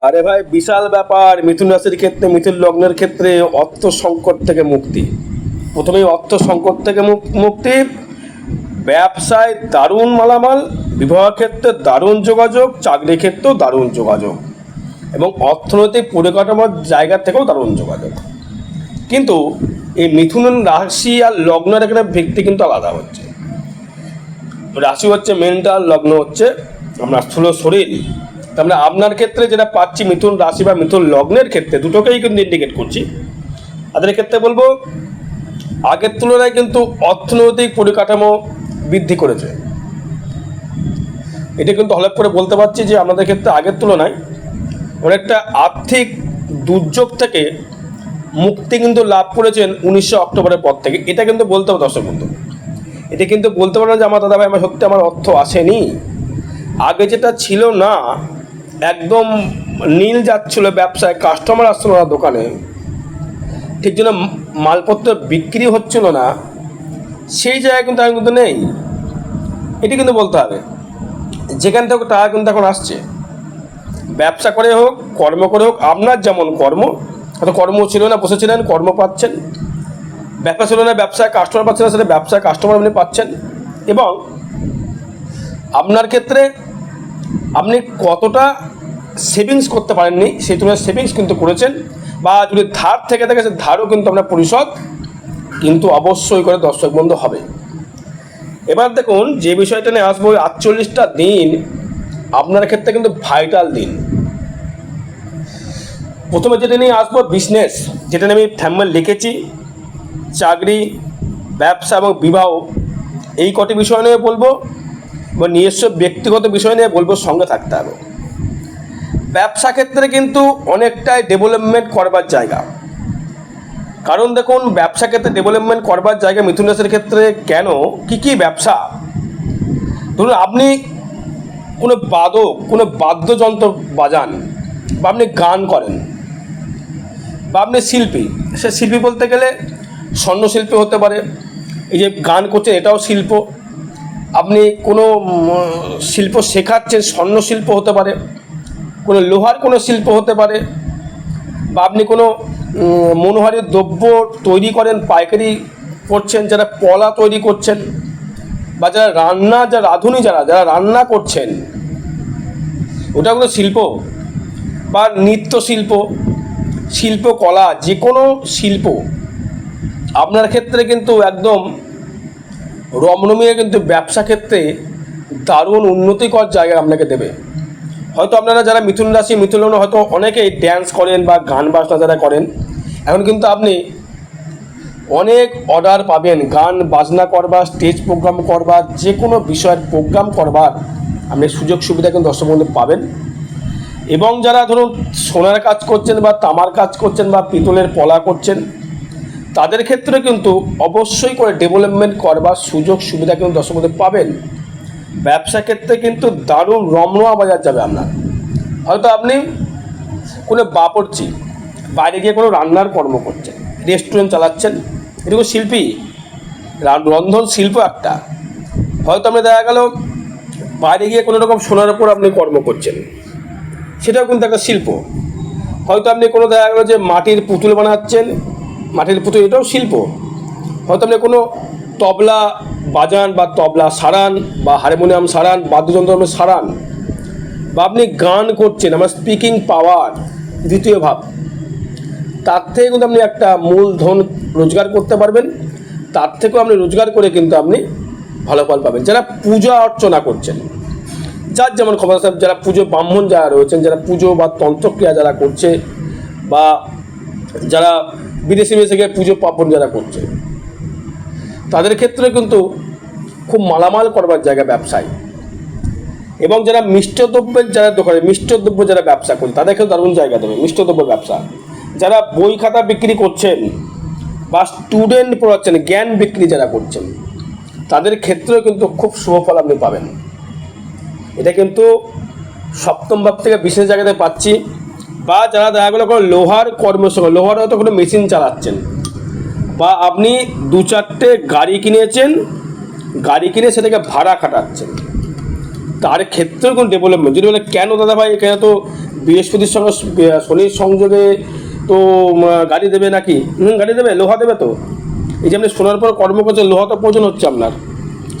আরে ভাই, বিশাল ব্যাপার। মিথুন রাশির ক্ষেত্রে, মিথুন লগ্নের ক্ষেত্রে অর্থ সংকট থেকে মুক্তি। প্রথমেই অর্থ সংকট থেকে মুক- মুক্তি। ব্যবসায় দারুণ মালামাল, বিবাহ ক্ষেত্রে দারুণ যোগাযোগ, চাকরি ক্ষেত্রেও দারুণ যোগাযোগ। এবং অর্থনৈতিক পরিকাঠামোর জায়গা থেকেও দারুণ যোগাযোগ। কিন্তু এই মিথুন রাশি আর লগ্নের এখানে ভিত্তি কিন্তু আলাদা হচ্ছে। রাশি হচ্ছে মেন্টাল লগ্ন হচ্ছে আপনার স্থূল শরীর। তার মানে আপনার ক্ষেত্রে যেটা পাচ্ছি মিথুন রাশি বা মিথুন লগ্নের ক্ষেত্রে দুটোকেই কিন্তু ইন্ডিকেট করছি। তাদের ক্ষেত্রে বলব, আগের তুলনায় কিন্তু অর্থনৈতিক পরিকাঠামো বৃদ্ধি করেছে। এটা কিন্তু হলপ করে বলতে পারছি যে আমাদের ক্ষেত্রে আগের তুলনায় অনেকটা আর্থিক দুর্যোগ থেকে মুক্তি কিন্তু লাভ করেছেন উনিশশো অক্টোবরের পর থেকে। এটা কিন্তু বলতে হবে দর্শক বন্ধু। এটা কিন্তু বলতে পারো যে আমার দাদা ভাই আমার সত্যি আমার অর্থ আসেনি। আগে যেটা ছিল না একদম নীল যাচ্ছিল ব্যবসায় কাস্টমার আসছিল না দোকানে। ঠিক যেন মালপত্র বিক্রি হচ্ছিল না, সেই জায়গায় কিন্তু এখন কিন্তু নেই। এটি কিন্তু বলতে হবে। যেখান থেকে টাকা কিন্তু এখন আসছে। ব্যবসা করে হোক, কর্ম করে হোক, আপনার যেমন কর্ম, হয়তো কর্ম ছিল না বসেছিলেন কর্ম পাচ্ছেন। ব্যবসা ছিল না, ব্যবসায় কাস্টমার পাচ্ছেন না, সেটা ব্যবসায় কাস্টমার আপনি পাচ্ছেন। এবং আপনার ক্ষেত্রে আপনি কতটা সেভিংস করতে পারেননি, সেই তুলনায় সেভিংস কিন্তু করেছেন। বা যদি ধার থেকে থাকে সে ধারও কিন্তু আপনার পরিশোধ কিন্তু অবশ্যই করে দর্শক বন্ধু হবে। এবার দেখুন, যে বিষয়টা নিয়ে আসব আটচল্লিশটা দিন, আপনার ক্ষেত্রে কিন্তু ভাইটাল দিন। প্রথমে যেটা নিয়ে আসব বিজনেস যেটা নিয়ে আমি থ্যাম্বেল লিখেছি, চাকরি, ব্যবসা এবং বিবাহ। এই কটি বিষয় নিয়ে বলব বা নিজস্ব ব্যক্তিগত বিষয় নিয়ে বলব, সঙ্গে থাকতে হবে। ব্যবসা ক্ষেত্রে কিন্তু অনেকটাই ডেভেলপমেন্ট করবার জায়গা। কারণ দেখুন, ব্যবসা ক্ষেত্রে ডেভেলপমেন্ট করবার জায়গা মিথুন রাশির ক্ষেত্রে কেন? কি কি ব্যবসা? ধরুন, আপনি কোনো বাদক, কোনো বাদ্যযন্ত্র বাজান বা আপনি গান করেন বা আপনি শিল্পী, সে শিল্পী বলতে গেলে স্বর্ণশিল্পী হতে পারে। এই যে গান করছেন, এটাও শিল্প। আপনি কোনো শিল্প শেখাচ্ছেন স্বর্ণশিল্প হতে পারে। কোনো লোহার কোনো শিল্প হতে পারে বা আপনি কোনো উম, মনোহারী দ্রব্য তৈরি করেন পাইকারি করছেন যারা পলা তৈরি করছেন বা যারা রান্না যারা রাঁধুনি যারা যারা রান্না করছেন ওটা কোনো শিল্প? বা নৃত্য শিল্প শিল্পকলা যে কোনো শিল্প আপনার ক্ষেত্রে কিন্তু একদম রমরমিয়ে কিন্তু ব্যবসা ক্ষেত্রে দারুণ উন্নতিকর জায়গা আপনাকে দেবে। হয়তো আপনারা যারা মিথুন রাশি, মিথুন লগ্ন, হয়তো অনেকেই ড্যান্স করেন বা গান বাজনা যারা করেন, এখন কিন্তু আপনি অনেক অর্ডার পাবেন। গান বাজনা করবার স্টেজ প্রোগ্রাম করবার যে কোনো বিষয়ের প্রোগ্রাম করবার আপনি সুযোগ সুবিধা কিন্তু দর্শক বন্ধু পাবেন। এবং যারা ধরুন সোনার কাজ করছেন বা তামার কাজ করছেন বা পিতলের পলা করছেন, তাদের ক্ষেত্রে কিন্তু অবশ্যই করে ডেভেলপমেন্ট করবার সুযোগ সুবিধা কিন্তু দর্শক বন্ধু পাবেন। ব্যবসা ক্ষেত্রে কিন্তু দারুণ রমরমা বাজার যাবে আপনার। হয়তো আপনি কোনো বাপড়চি বাইরে গিয়ে কোনো রান্নার কর্ম করছেন রেস্টুরেন্ট চালাচ্ছেন, এরকম শিল্পী রন্ধন শিল্প একটা। হয়তো আপনি দেখা গেল, বাইরে গিয়ে কোনো রকম সোনার উপর আপনি কর্ম করছেন, সেটাও কিন্তু একটা শিল্প। হয়তো আপনি কোনো দেখা গেলো যে মাটির পুতুল বানাচ্ছেন, মাটির পুতুল এটাও শিল্প। হয়তো আপনি কোনো তবলা বাজান বা তবলা সারান বা হারমোনিয়াম সারান, বাদ্যযন্ত্র সারান, বা আপনি গান করছেন, আমার স্পিকিং পাওয়ার দ্বিতীয় ভাব, তার থেকে কিন্তু আপনি একটা মূলধন রোজগার করতে পারবেন, তার থেকেও আপনি রোজগার করে কিন্তু আপনি ভালো ফল পাবেন। যারা পূজা অর্চনা করছেন, যার যেমন ক্ষমতা সাহেব যারা পুজো ব্রাহ্মণ যারা রয়েছেন, যারা পুজো বা তন্ত্রক্রিয়া যারা করছে, বা যারা বিদেশি বিদেশে গিয়ে পুজো পার্বণ যারা করছে তাদের ক্ষেত্রে কিন্তু খুব মালামাল করবার জায়গা ব্যবসায়। এবং যারা মিষ্টদ্রব্যের যারা দোকানে, মিষ্টদ্রব্য যারা ব্যবসা করে তাদেরকেও দারুণ জায়গা দেবে, মিষ্টদ্রব্য ব্যবসা। যারা বই খাতা বিক্রি করছেন বা স্টুডেন্ট পড়াচ্ছেন, জ্ঞান বিক্রি যারা করছেন, তাদের ক্ষেত্রেও কিন্তু খুব শুভ ফল আপনি পাবেন। এটা কিন্তু সপ্তম ভাব থেকে বিশেষ জায়গাতে পাচ্ছি। বা যারা দেখা গেলো কোনো লোহার কর্মের সঙ্গে লোহার হয়তো কোনো মেশিন চালাচ্ছেন বা আপনি দু চারটে গাড়ি কিনেছেন, গাড়ি কিনে সেটাকে ভাড়া খাটাচ্ছেন। তার ক্ষেত্রেও কোনো ডেভেলপমেন্ট যদি বলে, কেন দাদা ভাই এখানে তো বৃহস্পতির সঙ্গে শনির সংযোগে তো গাড়ি দেবে নাকি? হুম, গাড়ি দেবে, লোহা দেবে তো। এই যে আপনি সোনার পর কর্ম করছেন, লোহা তো প্রয়োজন হচ্ছে আপনার।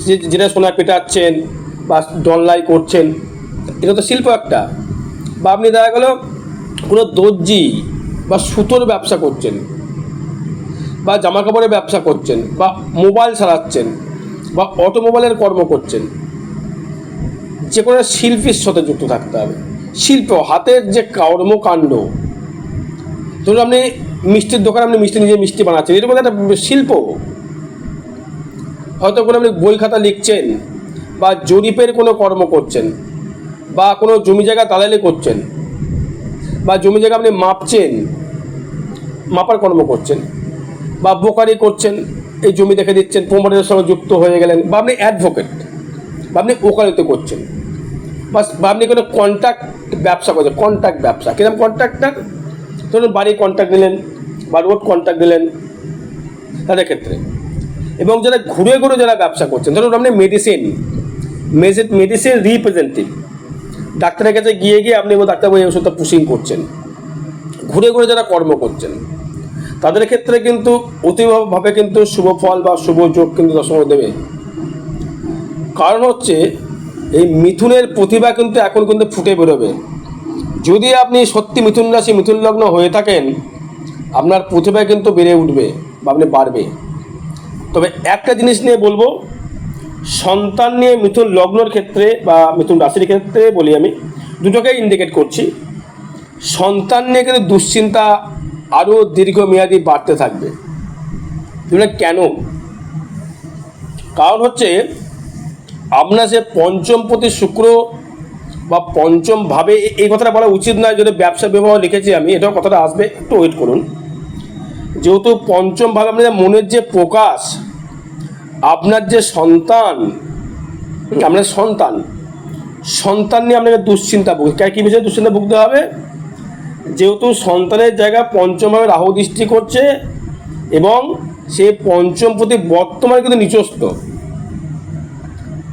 যে- যেটা সোনা পেটাচ্ছেন বা ডনলাই করছেন, এটা তো শিল্প একটা। বা আপনি দেখা গেল কোনো দর্জি বা সুতোর ব্যবসা করছেন। বা জামা কাপড়ের ব্যবসা করছেন বা মোবাইল চালাচ্ছেন বা অটোমোবাইলের কর্ম করছেন, যে কোনো শিল্পীর সাথে যুক্ত থাকতে হবে। শিল্প, হাতের যে কর্মকাণ্ড, ধরুন আপনি মিষ্টির দোকানে আপনি মিষ্টি নিজে মিষ্টি বানাচ্ছেন এরকম একটা শিল্প। হয়তো কোনো আপনি বই খাতা লিখছেন বা জরিপের কোনো কর্ম করছেন বা কোনো জমি জায়গা দালালি করছেন বা জমি জায়গা আপনি মাপছেন, মাপার কর্ম করছেন। বা বোকারি করছেন, এই জমি দেখে দিচ্ছেন, প্রমোটারের সঙ্গে যুক্ত হয়ে গেলেন, বা আপনি অ্যাডভোকেট বা আপনি ওকালতি করছেন, বা আপনি কোনো কন্ট্যাক্ট ব্যবসা করছেন কন্ট্যাক্ট ব্যবসা কীরকম কন্ট্রাক্টার ধরুন বাড়ির কন্ট্যাক্ট দিলেন বা রোড কন্ট্যাক্ট দিলেন, তাদের ক্ষেত্রে। এবং যারা ঘুরে ঘুরে যারা ব্যবসা করছেন, ধরুন আপনি মেডিসিন মেডিসিন রিপ্রেজেন্টেটিভ ডাক্তারের কাছে গিয়ে গিয়ে আপনি ডাক্তার বই ওষুধটা পুশিং করছেন। ঘুরে ঘুরে যারা কর্ম করছেন তাদের ক্ষেত্রে কিন্তু অতিভাবে কিন্তু শুভ ফল বা শুভ যোগ কিন্তু দশম দেবে। কারণ হচ্ছে, এই মিথুনের প্রতিভা কিন্তু এখন কিন্তু ফুটে বেরোবে। যদি আপনি সত্যি মিথুন রাশি, মিথুন লগ্ন হয়ে থাকেন, আপনার প্রতিভা কিন্তু বেড়ে উঠবে বা আপনি বাড়বে। তবে একটা জিনিস নিয়ে বলব, সন্তান নিয়ে মিথুন লগ্নর ক্ষেত্রে বা মিথুন রাশির ক্ষেত্রে বলি আমি, দুটোকেই ইন্ডিকেট করছি। সন্তান নিয়ে কিন্তু দুশ্চিন্তা আরও দীর্ঘমেয়াদী বাড়তে থাকবে। কেন? কারণ হচ্ছে আপনার যে পঞ্চম প্রতি শুক্র বা পঞ্চম ভাবে এই কথাটা বলা উচিত নয়, যদি ব্যবসা বিবাহ লিখেছি আমি, এটাও কথাটা আসবে, একটু ওয়েট করুন। যেহেতু পঞ্চম ভাবে আপনাদের মনের যে প্রকাশ, আপনার যে সন্তান আপনার সন্তান সন্তান নিয়ে আপনাকে দুশ্চিন্তা ভুগ কী বিষয়ে দুশ্চিন্তা ভুগতে হবে? যেহেতু সন্তানের জায়গা পঞ্চমভাবে রাহু দৃষ্টি করছে এবং সে পঞ্চম প্রতি বর্তমানে কিন্তু নিচস্ত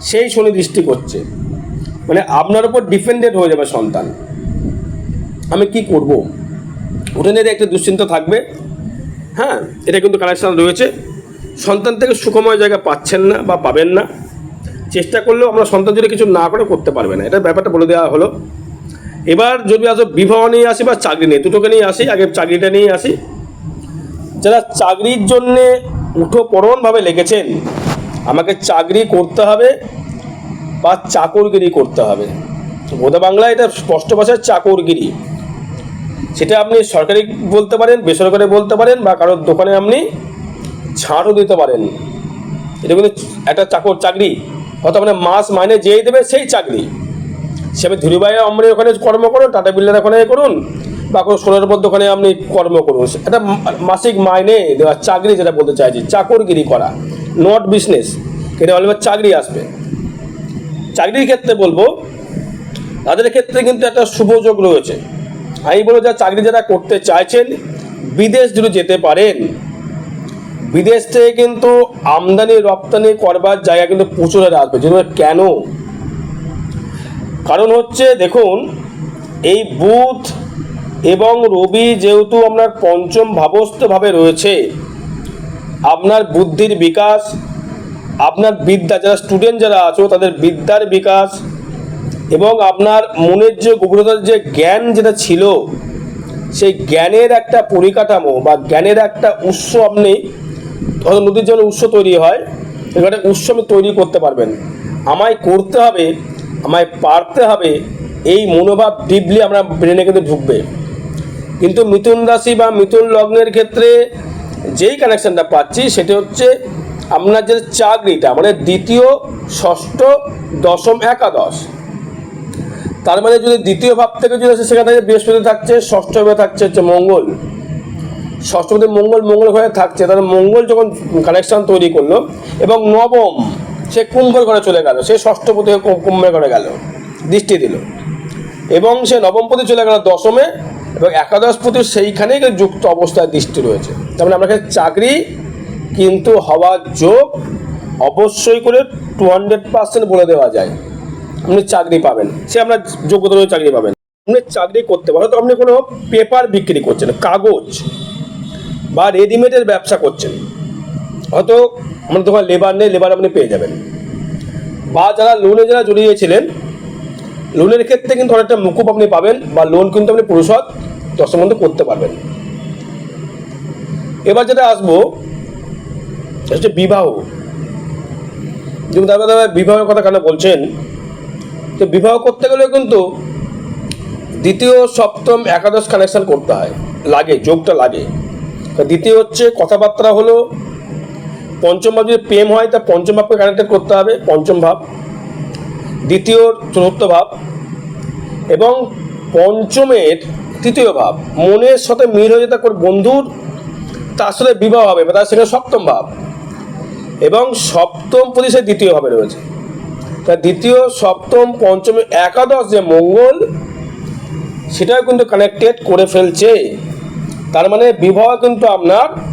সেই শনি দৃষ্টি করছে। মানে আপনার উপর ডিপেন্ডেন্ট হয়ে যাবে সন্তান। আমি কি করব? ওটা নিয়ে একটা দুশ্চিন্তা থাকবে। হ্যাঁ এটা কিন্তু কানেকশান রয়েছে। সন্তান থেকে সুখময় জায়গা পাচ্ছেন না বা পাবেন না। চেষ্টা করলেও আমরা সন্তান যদি কিছু না করে করতে পারবে না এটা ব্যাপারটা বলে দেওয়া হলো। এবার যদি আসো বিবাহ নিয়ে আসি বা চাকরি নিয়ে, দুটোকে নিয়ে আসি, আগে চাকরিটা নিয়ে আসি। যারা চাকরির জন্যে উঠো পড়নভাবে লেগেছেন, আমাকে চাকরি করতে হবে বা চাকরগিরি করতে হবে। বোধা বাংলা এটা স্পষ্ট ভাষায় চাকরগিরি। সেটা আপনি সরকারি বলতে পারেন, বেসরকারি বলতে পারেন বা কারোর দোকানে আপনি ছাড়ও দিতে পারেন। এটা কিন্তু একটা চাকর, চাকরি। হয়তো আপনার মাস মাইনে যেই দেবে সেই চাকরি। সে আপনি ধীরুভাই অমরের ওখানে কর্ম করুন, টাটা বিল্লার ওখানে করুন বা কোনো সোনার মধ্যে ওখানে আপনি কর্ম করুন। একটা মাসিক মাইনে দেওয়া, চাকরি যেটা বলতে চাইছি, চাকরগিরি করা নট বিজনেস এটা বলবে চাকরি আসবে। চাকরির ক্ষেত্রে বলব, তাদের ক্ষেত্রে কিন্তু একটা শুভ যোগ রয়েছে। আমি বলব যা চাকরি যারা করতে চাইছেন, বিদেশ যদি যেতে পারেন, বিদেশ থেকে কিন্তু আমদানি রপ্তানি করবার জায়গা কিন্তু প্রচুর আসবে। যেন কেন? কারণ হচ্ছে, দেখুন, এই বুধ এবং রবি যেহেতু আপনার পঞ্চম ভাবস্থভাবে রয়েছে, আপনার বুদ্ধির বিকাশ, আপনার বিদ্যা, যারা স্টুডেন্ট যারা আছো, তাদের বিদ্যার বিকাশ এবং আপনার মনের যে গভীরতার যে জ্ঞান যেটা ছিল, সেই জ্ঞানের একটা পরিকাঠামো বা জ্ঞানের একটা উৎস আপনি হয়তো নদীর যেমন উৎস তৈরি হয়, এখানে উৎস আপনি তৈরি করতে পারবেন। আমায় করতে হবে আমায় পারতে হবে এই মনোভাব ডিপলি আমরা ব্রেনে কিন্তু ঢুকবে। কিন্তু মিথুন রাশি বা মিথুন লগ্নের ক্ষেত্রে যেই কানেকশনটা পাচ্ছি সেটা হচ্ছে আপনার যে চাকরিটা মানে দ্বিতীয়, ষষ্ঠ, দশম, একাদশ। তার মানে যদি দ্বিতীয় ভাব থেকে যদি সেখানে বৃহস্পতি থাকছে, ষষ্ঠ ভাবে থাকছে হচ্ছে মঙ্গল। ষষ্ঠপতি মঙ্গল মঙ্গল ঘরে থাকছে, তাহলে মঙ্গল যখন কানেকশন তৈরি করল এবং নবম সে কুম্ভের ঘরে চলে গেল, সে ষষ্ঠপতি হয়ে কুম- কুম্ভের ঘরে গেল, দৃষ্টি দিল। এবং সে নবমপতি চলে গেল দশমে, এবং একাদশপতি সেইখানেই যুক্ত অবস্থায় দৃষ্টি রয়েছে। তার মানে আপনাকে চাকরি, কিন্তু হওয়ার যোগ অবশ্যই করে টু হান্ড্রেড পার্সেন্ট বলে দেওয়া যায়। আপনি চাকরি পাবেন, সে আপনার যোগ্যতা অনুযায়ী চাকরি পাবেন। আপনি চাকরি করতে পারেন তো আপনি কোনো পেপার বিক্রি করছেন, কাগজ বা রেডিমেডের ব্যবসা করছেন। হয়তো আমার তোমার লেবার নেই লেবার আপনি পেয়ে যাবেন। বা যারা লোনে যারা জড়িয়েছিলেন লোনের ক্ষেত্রে কিন্তু অনেকটা মুকুব আপনি পাবেন বা লোন কিন্তু আপনি পরিশোধ দশের মধ্যে করতে পারবেন। এবার যেটা আসব হচ্ছে বিবাহ। যেমন দাদা দাদা, বিবাহের কথা কেন বলছেন? তো বিবাহ করতে গেলে কিন্তু দ্বিতীয়, সপ্তম, একাদশ কানেকশন করতে হয়। লাগে, যোগটা লাগে। দ্বিতীয় হচ্ছে কথাবার্তা হলো পঞ্চম ভাব যদি প্রেম হয়, তা পঞ্চম ভাবকে কানেক্টেড করতে হবে, পঞ্চম ভাব। দ্বিতীয়, চতুর্থ ভাব। এবং পঞ্চমের তৃতীয় ভাব, মনের সাথে মিল হয়ে যেতে বন্ধুর, তার সাথে বিবাহ হবে, বা তার সেখানে সপ্তম ভাব। এবং সপ্তম পজিশনে দ্বিতীয় ভাবে রয়েছে। তা দ্বিতীয়, সপ্তম, পঞ্চম একাদশ যে মঙ্গল, সেটাও কিন্তু কানেক্টেড করে ফেলছে। তার মানে বিবাহ কিন্তু আপনার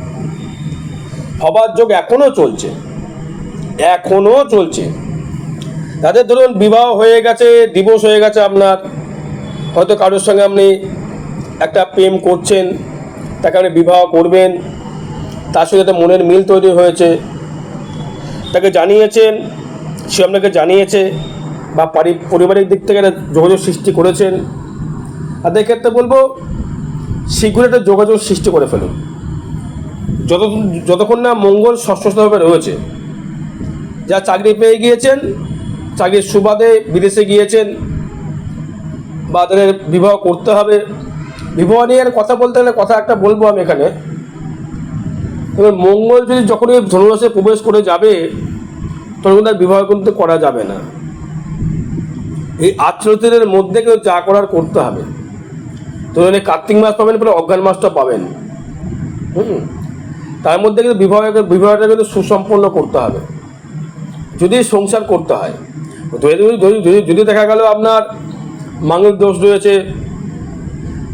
হবার যোগ এখনও চলছে। এখনও চলছে। তাদের ধরুন বিবাহ হয়ে গেছে দিবস হয়ে গেছে আপনার। হয়তো কারোর সঙ্গে আপনি একটা প্রেম করছেন, তাকে আপনি বিবাহ করবেন, তার সঙ্গে একটা মনের মিল তৈরি হয়েছে। তাকে জানিয়েছেন, সে আপনাকে জানিয়েছে বা পারি, পারিবারিক দিক থেকে একটা যোগাযোগ সৃষ্টি করেছেন। তাদের ক্ষেত্রে বলব, শীঘ্রই একটা যোগাযোগ সৃষ্টি করে ফেলুন। যত যতক্ষণ না মঙ্গল ষষ্ঠভাবে রয়েছে, যা চাকরি পেয়ে গিয়েছেন, চাকরির সুবাদে বিদেশে গিয়েছেন, বা তাদের বিবাহ করতে হবে, বিবাহ নিয়ে কথা বলতে গেলে কথা একটা বলব আমি এখানে। এবার মঙ্গল যদি যখনই ধনুরাশে প্রবেশ করে যাবে, তখন আর বিবাহ কিন্তু করা যাবে না। এই আঠেরো দিনের মধ্যে কিন্তু যা করার করতে হবে। তো কার্তিক মাস পাবেন পরে অজ্ঞান মাসটা পাবেন। হুম। তার মধ্যে কিন্তু বিবাহ বিবাহটা কিন্তু সুসম্পন্ন করতে হবে। যদি সংসার করতে হয়। যদি দেখা গেল আপনার মাঙ্গলিক দোষ রয়েছে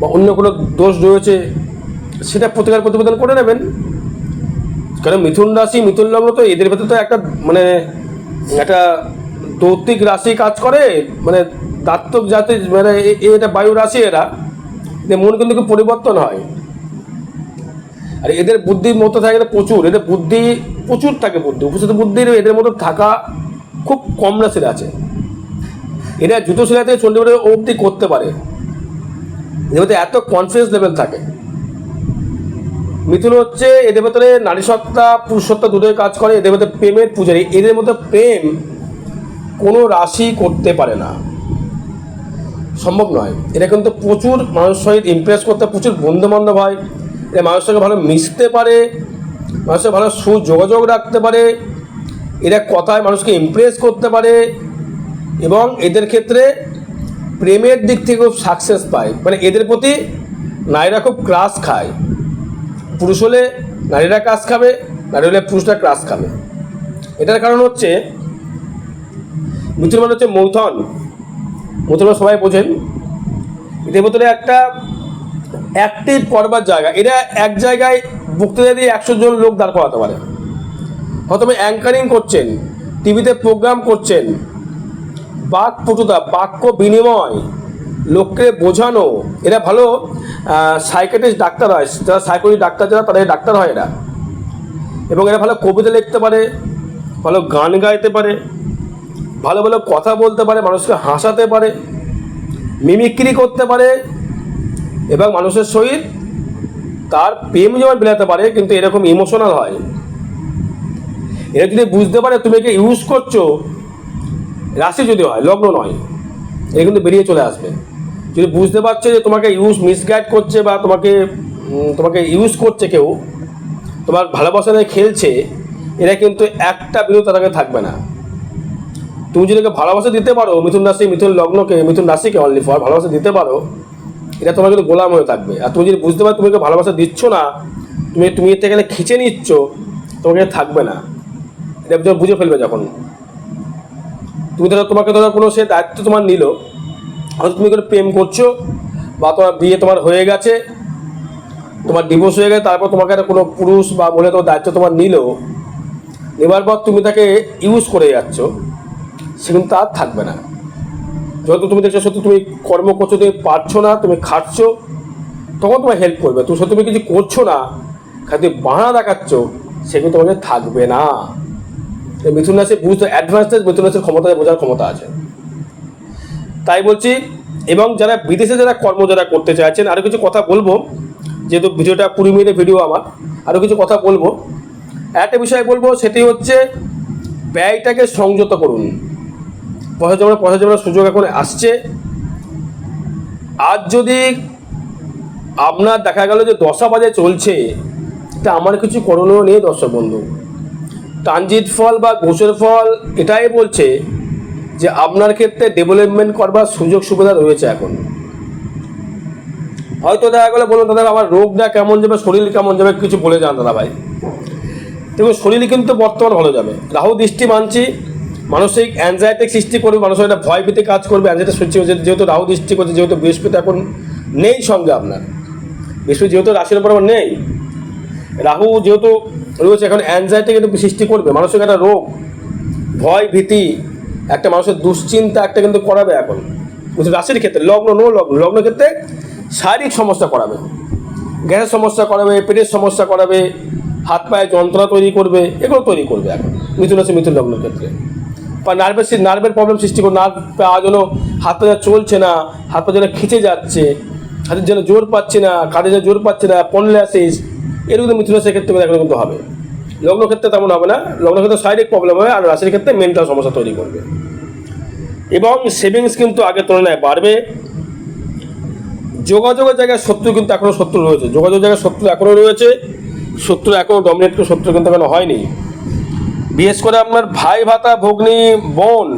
বা অন্য কোনো দোষ রয়েছে, সেটা প্রতিকার প্রতিবেদন করে নেবেন। কারণ মিথুন রাশি, মিথুন লগ্ন তো এদের ভেতরে তো একটা মানে একটা দৌতিক রাশি কাজ করে মানে দাত্তক জাতি মানে এটা বায়ু রাশি এরা। মন কিন্তু পরিবর্তন হয়। আর এদের বুদ্ধির মতো থাকে প্রচুর, এদের বুদ্ধি, প্রচুর থাকে বুদ্ধি, উপস্থিত বুদ্ধির এদের মধ্যে থাকা খুব কম রাশির আছে। এরা জুতো সেলাই থেকে চণ্ডীপুরে অবধি করতে পারে। এদের মধ্যে এত কনফিডেন্স লেভেল থাকে। মিথুন হচ্ছে এদের ভেতরে নারী সত্তা, পুরুষ সত্তা দুটোই কাজ করে, এদের মধ্যে প্রেমের পূজারী। এদের মধ্যে প্রেম কোনো রাশি করতে পারে না। সম্ভব নয়। এরা কিন্তু প্রচুর মানুষ সহিত ইমপ্রেস করতে, প্রচুর বন্ধু বান্ধব হয়। এরা মানুষের সঙ্গে ভালো মিশতে পারে, মানুষের সঙ্গে ভালো সুযোগাযোগ রাখতে পারে, এরা কথায় মানুষকে ইমপ্রেস করতে পারে এবং এদের ক্ষেত্রে প্রেমের দিক থেকে খুব সাকসেস পায়। মানে এদের প্রতি নারীরা খুব ক্রাশ খায়। পুরুষ হলে নারীরা ক্রাশ খাবে, নারী হলে পুরুষরা ক্রাশ খাবে। এটার কারণ হচ্ছে মিথুন মানে হচ্ছে মৌথন মৌথন সবাই বোঝেন। এদের ভিতরে একটা অ্যাক্টিভ করবার জায়গা। এটা এক জায়গায় বক্তৃতা দিয়ে একশো জন লোক দাঁড় করাতে পারে। হয়তো অ্যাঙ্কারিং করছেন, টিভিতে প্রোগ্রাম করছেন, বাক পটুতা বাক্য বিনিময়, লোককে বোঝানো। এরা ভালো সাইকেটিস্ট ডাক্তার হয়। যারা সাইকোলজি ডাক্তার, যারা তাদের ডাক্তার হয় এরা। এবং এরা ভালো কবিতা লিখতে পারে, ভালো গান গাইতে পারে, ভালো ভালো কথা বলতে পারে, মানুষকে হাসাতে পারে মিমিক্রি করতে পারে এবং মানুষের সহিত তার প্রেম যেমন বিলাতে পারে, কিন্তু এরকম ইমোশনাল হয়। এরা যদি বুঝতে পারে তুমি একে ইউজ করছ, রাশি যদি হয়, লগ্ন নয় এ কিন্তু বেরিয়ে চলে আসবে। যদি বুঝতে পারছে যে তোমাকে ইউজ মিসগাইড করছে বা তোমাকে তোমাকে ইউজ করছে কেউ, তোমার ভালোবাসা নিয়ে খেলছে, এরা কিন্তু একটা বিরোধ তাদেরকে থাকবে না। তুমি যদি ভালোবাসা দিতে পারো, মিথুন রাশি, মিথুন লগ্নকে, মিথুন রাশিকে অনলি ফর ভালোবাসা দিতে পারো এটা তোমার কিন্তু গোলাম হয়ে থাকবে। আর তুমি যদি বুঝতে পারো তুমি ভালোবাসা দিচ্ছ না, তুমি তুমি এর থেকে খিচে নিচ্ছ, তোমাকে থাকবে না। এটা বুঝে ফেলবে যখন। তুমি ধরো তোমাকে ধরো কোনো সে দায়িত্ব তোমার নিল, হয়তো তুমি কোনো প্রেম করছ, বা তোমার বিয়ে তোমার হয়ে গেছে, তোমার ডিভোর্স হয়ে গেছে, তারপর তোমাকে একটা কোনো পুরুষ বা বলে তোমার দায়িত্ব তোমার নিল, নেবার পর তুমি তাকে ইউজ করে যাচ্ছ, সে কিন্তু আর থাকবে না। যত তুমি দেখছ সত্যি তুমি কর্ম করছ তুমি পারছ না, তুমি খাচ্ছ তখন তোমার হেল্প করবে। তুমি সত্যি তুমি কিছু করছ না, খালি তুমি বাহানা দেখাচ্ছ সেগুলো তোমাকে থাকবে না। মিথুন রাশি বুঝতে অ্যাডভান্স মিথুন রাশির ক্ষমতা বোঝার ক্ষমতা আছে। তাই বলছি, এবং যারা বিদেশে যারা কর্ম যারা করতে চাইছেন আরও কিছু কথা বলব, যেহেতু ভিডিওটা কুড়ি মিনিটের ভিডিও আমার আরও কিছু কথা বলব। একটা বিষয় বলব, সেটি হচ্ছে ব্যয়টাকে সংযত করুন। পয়সা জমানোর সুযোগ এখন আসছে। আজ যদি আপনার দেখা গেল যে দশা বাজে চলছে, তা আমার কিছু করণীয় নেই দর্শক বন্ধু। ট্রানজিট ফল বা ঘোষের ফল এটাই বলছে যে আপনার ক্ষেত্রে ডেভেলপমেন্ট করবার সুযোগ সুবিধা রয়েছে এখন। হয়তো দেখা গেলে বলুন দাদা, আমার রোগটা কেমন যাবে, শরীর কেমন যাবে, কিছু বলে যান দাদা ভাই। দেখুন, শরীর কিন্তু বর্তমান ভালো যাবে। রাহু দৃষ্টি মানছি মানসিক অ্যাংজাইটি সৃষ্টি করবে, মানুষের একটা ভয় পেতে কাজ করবে অ্যাংজাইটি সৃষ্টি করছে যেহেতু রাহু দৃষ্টি করছে, যেহেতু বৃহস্পতি এখন নেই সঙ্গে আপনার। বৃহস্পতি যেহেতু রাশির উপর নেই, রাহু যেহেতু রয়েছে, এখন অ্যাংজাইটি কিন্তু সৃষ্টি করবে, মানসিক একটা রোগ ভয় ভীতি একটা মানুষের দুশ্চিন্তা একটা কিন্তু করাবে এখন। রাশির ক্ষেত্রে, লগ্ন, নো লগ্ন লগ্ন ক্ষেত্রে শারীরিক সমস্যা করাবে, গ্যাসের সমস্যা করাবে, পেটের সমস্যা করাবে হাত পায়ে যন্ত্রণা তৈরি করবে, এগুলো তৈরি করবে এখন, মিথুন রাশি, মিথুন লগ্নের ক্ষেত্রে। বা নার্ভের নার্ভের প্রবলেম সৃষ্টি করে নার্ভ পা যেন হাত পা যেন চলছে না, হাত পা যেন খিচে যাচ্ছে হাতের যেন জোর পাচ্ছে না, কাঁধে যেন জোর পাচ্ছে না, পনলাসিস এর কিন্তু মিথুন রাশির ক্ষেত্রে এখন কিন্তু হবে। লগ্ন ক্ষেত্রে তেমন হবে না। লগ্ন ক্ষেত্রে শারীরিক প্রবলেম হবে আর রাশির ক্ষেত্রে মেন্টাল সমস্যা তৈরি করবে। এবং সেভিংস কিন্তু আগের তুলনায় বাড়বে। যোগাযোগের জায়গায় শত্রু কিন্তু এখনও শত্রু রয়েছে। যোগাযোগের জায়গায় শত্রু এখনও রয়েছে। শত্রু এখনও ডমিনেট শত্রু কিন্তু এখনও হয়নি। বিশেষ করে আপনার ভাই, ভাতা, ভগ্নি, বোন,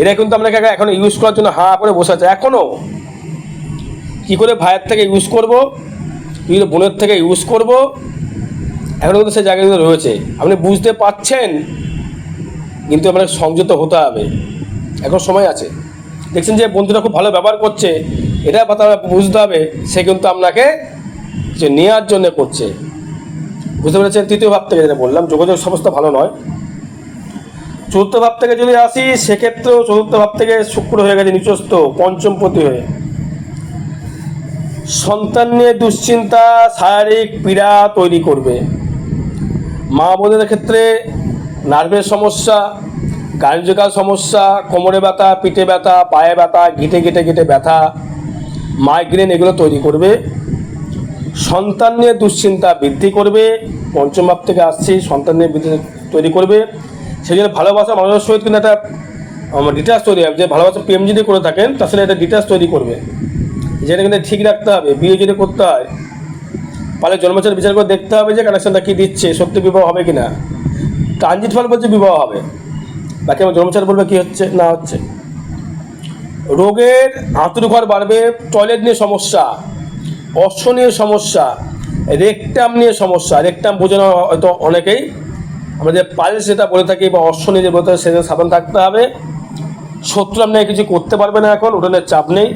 এরা কিন্তু আপনাকে এখন ইউজ করার জন্য হা করে বসে আছে। এখনও কী করে ভাইয়ের থেকে ইউজ করব? কী করে বোনের থেকে ইউজ করব? এখনও কিন্তু সেই জায়গাগুলো রয়েছে। আপনি বুঝতে পারছেন? কিন্তু আপনাকে সংযত হতে হবে। এখন সময় আছে। দেখছেন যে বন্ধুরা খুব ভালো ব্যবহার করছে। এটা বুঝতে হবে। সে কিন্তু আপনাকে যে নেওয়ার জন্য করছে। বুঝতে পেরেছেন? তৃতীয় ভাব থেকে যেটা বললাম, যোগাযোগ সমস্ত ভালো নয়। চতুর্থ ভাব থেকে যদি আসি, সেক্ষেত্রেও চতুর্থ ভাব থেকে শুক্র হয়ে গেছে, নিচস্থ পঞ্চমপতি হয়ে। সন্তান নিয়ে দুশ্চিন্তা, শারীরিক পীড়া তৈরি করবে। মা বোনদের ক্ষেত্রে নার্ভের সমস্যা, গার্জকাল সমস্যা, কোমরে ব্যথা, পিঠে ব্যথা, পায়ে ব্যথা, গিটে গিটে গিটে ব্যথা, মাইগ্রেন এগুলো তৈরি করবে। সন্তান নিয়ে দুশ্চিন্তা বৃদ্ধি করবে, পঞ্চম ভাব থেকে আসছি, সন্তান নিয়ে বৃদ্ধি তৈরি করবে। সেই জন্য ভালোবাসা মানুষের সহিত কিন্তু একটা আমার ডিটাচ তৈরি হবে। যে ভালোবাসা প্রেম যদি করে থাকেন সাথে একটা ডিটাচ তৈরি করবে। যেটা কিন্তু ঠিক রাখতে হবে, বিয়ে যদি করতে হয় পালে জন্মচার বিচার করে দেখতে হবে যে কানেকশনটা কী দিচ্ছে, সত্যি বিবাহ হবে কি না ট্রানজিট ফল বলছে বিবাহ হবে। বাকি আমার জন্মচার বলবে কী হচ্ছে, না হচ্ছে। রোগের আঁতুরঘর বাড়বে টয়লেট নিয়ে সমস্যা। অশ্ব নিয়ে সমস্যা, রেকটাম নিয়ে সমস্যা। রেকটাম বোঝানো হয়তো অনেকেই। আমরা যে পাইলস যেটা বলে থাকি বা অশ্ব নিয়ে যে বলতে হয় সেটা সাবধান থাকতে হবে। শত্রু আপনাকে কিছু করতে পারবে না এখন ওটা চাপ নেই।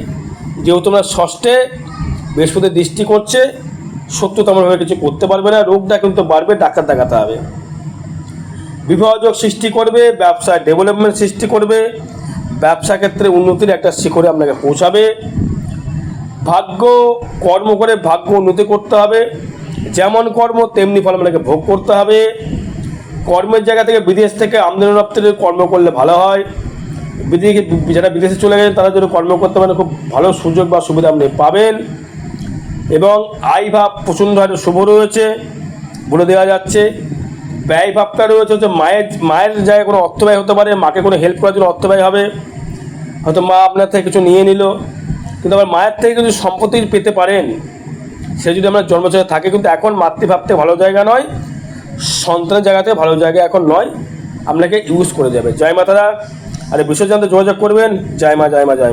যেহেতু আমরা ষষ্ঠে বৃহস্পতি দৃষ্টি করছে শত্রু তেমনভাবে কিছু করতে পারবে না। রোগটা কিন্তু বাড়বে, ডাক্তার দেখাতে হবে। বিভাজক সৃষ্টি করবে, ব্যবসায় ডেভেলপমেন্ট সৃষ্টি করবে। ব্যবসা ক্ষেত্রে উন্নতির একটা শিখরে আপনাকে পৌঁছাবে। ভাগ্য কর্ম করে ভাগ্য উন্নতি করতে হবে। যেমন কর্ম, তেমনি ফল আপনাকে ভোগ করতে হবে। কর্মের জায়গা থেকে বিদেশ থেকে আমদানি রপ্তানি কর্ম করলে ভালো হয়। বিদেশে যারা বিদেশে চলে গেছেন তারা যদি কর্ম করতে পারেন খুব ভালো সুযোগ বা সুবিধা আপনি পাবেন। এবং আয় ভাব প্রচণ্ড হারে শুভ রয়েছে, বলে দেওয়া যাচ্ছে। ব্যয় ভাবটা রয়েছে হচ্ছে মায়ের মায়ের জায়গায় কোনো অর্থ ব্যয় হতে পারে, মাকে কোনো হেল্প করার জন্য অর্থ ব্যয় হবে। হয়তো মা আপনার থেকে কিছু নিয়ে নিল। কিন্তু আমার মায়ের থেকে যদি সম্পত্তি পেতে পারেন, সে যদি আমরা জন্মচয়ে থাকে, কিন্তু এখন মাতৃভাবতে ভালো জায়গা নয়, সন্তানের জায়গাতে ভালো জায়গা এখন নয়, আপনাকে ইউজ করে যাবে জয় মাতারা। আরে বিশ্বজানতে জানতে যোগাযোগ করবেন। জয় মা জয় মা জয় মা।